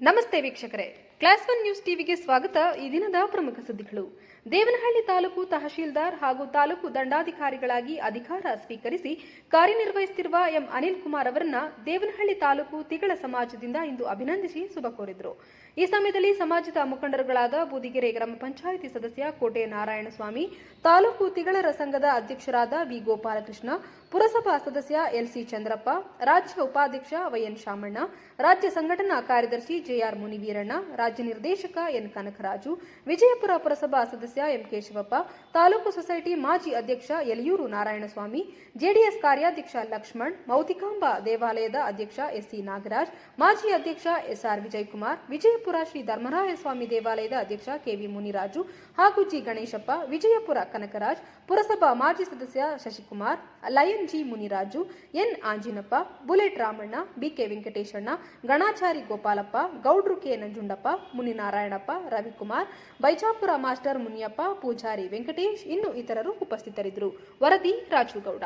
ನಮಸ್ತೆ ವೀಕ್ಷಕರೇ. Class one news ಟಿವಿಗೆ ಸ್ವಾಗತ. ಈ ದಿನದ ಪ್ರಮುಖ ಸುದ್ದಿಗಳು. ದೇವನಹಳ್ಳಿ ತಾಲೂಕು ತಹಶೀಲ್ದಾರ್ ಹಾಗೂ ತಾಲೂಕು ದಂಡಾಧಿಕಾರಿಗಳಾಗಿ ಅಧಿಕಾರ ಸ್ವೀಕರಿಸಿ ಕಾರ್ಯನಿರ್ವಹಿಸುತ್ತಿರುವ ಎಂ ಅನಿಲ್ ಕುಮಾರ್ ಅವರನ್ನ ದೇವನಹಳ್ಳಿ ತಾಲೂಕು ತಿಗಳ ಸಮಾಜದಿಂದ ಇಂದು ಅಭಿನಂದಿಸಿ ಶುಭ ಕೋರಿದರು. ಈ ಸಮಯದಲ್ಲಿ ಸಮಾಜದ ಮುಖಂಡರುಗಳಾದ ಬೂದಿಗೆರೆ ಗ್ರಾಮ ಪಂಚಾಯಿತಿ ಸದಸ್ಯ ಕೋಟೆ ನಾರಾಯಣಸ್ವಾಮಿ, ತಾಲೂಕು ತಿಗಳರ ಸಂಘದ ಅಧ್ಯಕ್ಷರಾದ ವಿ ಗೋಪಾಲಕೃಷ್ಣ, ಪುರಸಭಾ ಸದಸ್ಯ ಎಲ್ಸಿ ಚಂದ್ರಪ್ಪ, ರಾಜ್ಯ ಉಪಾಧ್ಯಕ್ಷ ವೈಎನ್ ಶಾಮಣ್ಣ, ರಾಜ್ಯ ಸಂಘಟನಾ ಕಾರ್ಯದರ್ಶಿ ಜೆಆರ್ ಮುನಿವೀರಣ್ಣ, ರಾಜ್ಯ ನಿರ್ದೇಶಕ ಎನ್ ಕನಕರಾಜು, ವಿಜಯಪುರ ಪುರಸಭಾ ಸದಸ್ಯ ಎಂ ಕೇಶವಪ್ಪ, ತಾಲೂಕು ಸೊಸೈಟಿ ಮಾಜಿ ಅಧ್ಯಕ್ಷ ಯಲಿಯೂರು ನಾರಾಯಣಸ್ವಾಮಿ, ಜೆಡಿಎಸ್ ಕಾರ್ಯಾಧ್ಯಕ್ಷ ಲಕ್ಷ್ಮಣ್, ಮೌತಿಕಾಂಬ ದೇವಾಲಯದ ಅಧ್ಯಕ್ಷ ಎಸ್ಸಿ ನಾಗರಾಜ್, ಮಾಜಿ ಅಧ್ಯಕ್ಷ ಎಸ್ಆರ್ ವಿಜಯಕುಮಾರ್, ವಿಜಯಪುರ ಶ್ರೀ ಧರ್ಮರಾಯ ಸ್ವಾಮಿ ದೇವಾಲಯದ ಅಧ್ಯಕ್ಷ ಕೆವಿ ಮುನಿರಾಜು ಹಾಗೂ ಜಿ ಗಣೇಶಪ್ಪ, ವಿಜಯಪುರ ಕನಕರಾಜ್, ಪುರಸಭಾ ಮಾಜಿ ಸದಸ್ಯ Shashikumar, lion G Muniraju, N Anjinappa, bullet Ramanna BK Venkateshanna, Ganachari Gopalappa ಗೌಡ್ರು ಕೆ ನಂಜುಂಡಪ್ಪ, ಮುನಿನಾರಾಯಣಪ್ಪ, ರವಿಕುಮಾರ್, ಬೈಜಾಪುರ ಮಾಸ್ಟರ್ ಮುನಿಯಪ್ಪ, ಪೂಜಾರಿ ವೆಂಕಟೇಶ್ ಇನ್ನು ಇತರರು ಉಪಸ್ಥಿತರಿದ್ದರು. ವರದಿ ರಾಜುಗೌಡ.